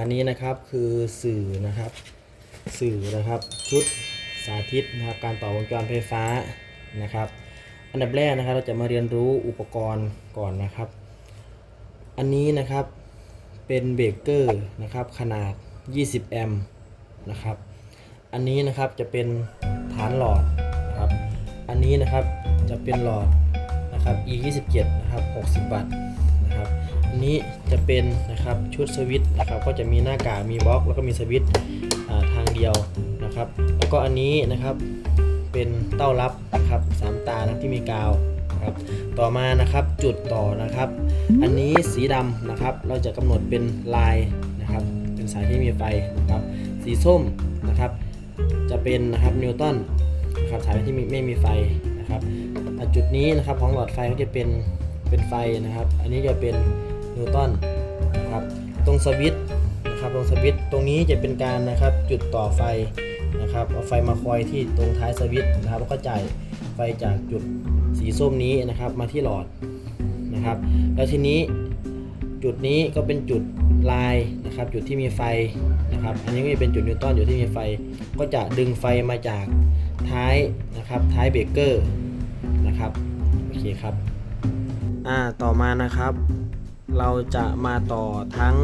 อันนี้นะครับคือสื่อนะครับ สื่อนะครับชุดสาธิตนะครับการต่อวงจรไฟฟ้านะครับ อันดับแรกนะครับเราจะมาเรียนรู้อุปกรณ์ก่อนนะครับ อันนี้นะครับเป็นเบรกเกอร์นะครับขนาด 20 แอมป์นะครับ อันนี้นะครับจะเป็นฐานหลอดนะครับ อันนี้นะครับจะเป็นหลอดนะครับ e 2 7นะครับ 60 วัตต์ อันนี้จะเป็นนะครับชุดสวิตนะครับก็จะมีหน้ากากมีบล็อกแล้วก็มีสวิตทางเดียวนะครับ แล้วก็อันนี้นะครับเป็นเต้ารับนะครับสามตานะที่มีกาวนะครับต่อมานะครับจุดต่อนะครับ อันนี้สีดำนะครับเราจะกำหนดเป็นลายนะครับเป็นสายที่มีไฟนะครับ สีส้มนะครับ จะเป็นนะครับนิวตันนะครับสายที่ไม่มีไฟนะครับจุดนี้นะครับของหลอดไฟก็จะเป็นเป็นไฟนะครับ อันนี้จะเป็น นิวตันนะครับตรงสวิตช์นะครับตรงสวิตช์ตรงนี้จะเป็นการนะครับจุดต่อไฟนะครับเอาไฟมาคอยที่ตรงท้ายสวิตช์นะครับแล้วก็จ่ายไฟจากจุดสีส้มนี้นะครับมาที่หลอดนะครับ แล้วทีนี้จุดนี้ก็เป็นจุดลายนะครับ จุดที่มีไฟนะครับ อันนี้ก็จะเป็นจุดนิวตันอยู่ที่มีไฟ ก็จะดึงไฟมาจากท้ายนะครับ ท้ายเบรกเกอร์นะครับ โอเคครับ อ่า ต่อมานะครับ เราจะมาต่อทั้ง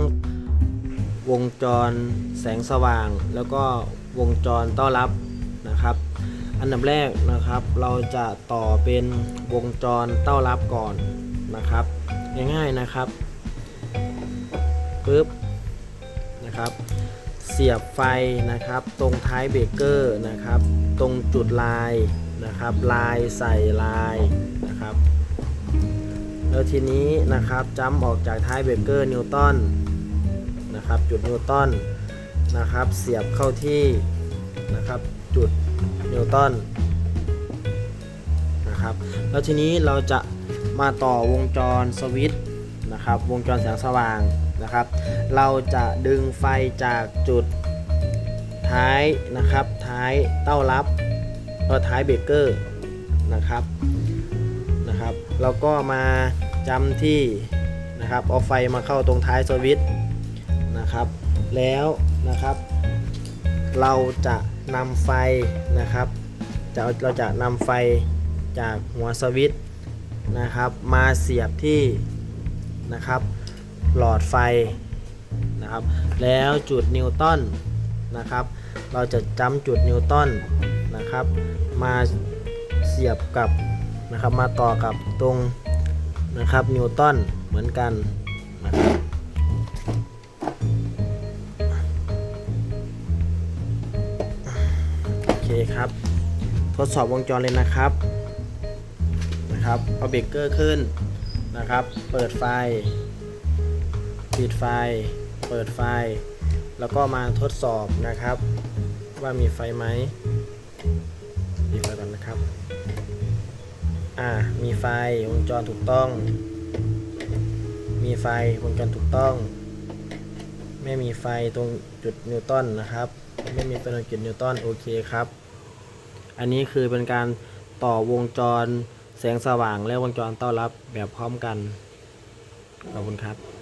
วงจรแสงสว่าง แล้วก็วงจรต้อนรับนะครับ อันดับแรกนะครับ เราจะต่อเป็นวงจรเต้ารับก่อนนะครับ ง่ายๆนะครับปึ๊บนะครับ เสียบไฟนะครับ ตรงท้ายเบรกเกอร์นะครับ ตรงจุดลายนะครับ ลายใส่ลายนะครับ แล้วทีนี้นะครับจัมออกจากท้ายเบรกเกอร์นิวตันนะครับจุดนิวตันนะครับเสียบเข้าที่นะครับจุดนิวตันนะครับแล้วทีนี้เราจะมาต่อวงจรสวิตช์นะครับวงจรแสงสว่างนะครับ เราจะดึงไฟจากจุดท้ายนะครับท้ายเต้ารับเออท้ายเบรกเกอร์นะครับนะครับ แล้วก็มา จำที่นะครับเอาไฟมาเข้าตรงท้ายสวิตช์นะครับ แล้วนะครับ เราจะนำไฟนะครับจะเราจะนำไฟจากหัวสวิตช์นะครับ มาเสียบที่นะครับหลอดไฟนะครับ แล้วจุดนิวตันนะครับ เราจะจำจุดนิวตันนะครับ มาเสียบกับนะครับมาต่อกับตรง นะครับนิวตันเหมือนกันนะครับโอเคครับ ทดสอบวงจรเลยนะครับนะครับเอาเบรกเกอร์ขึ้นนะครับ เปิดไฟ ปิดไฟ เปิดไฟ แล้วก็มาทดสอบนะครับ ว่ามีไฟไหมปิดไฟก่อนนะครับ อ่ามีไฟวงจรถูกต้อง มีไฟวงจรถูกต้อง ไม่มีไฟตรงจุดนิวตันนะครับ ไม่มีไฟตรงจุดนิวตันโอเคครับ อันนี้คือเป็นการต่อวงจรแสงสว่างและวงจรต้อนรับแบบพร้อมกัน ขอบคุณครับ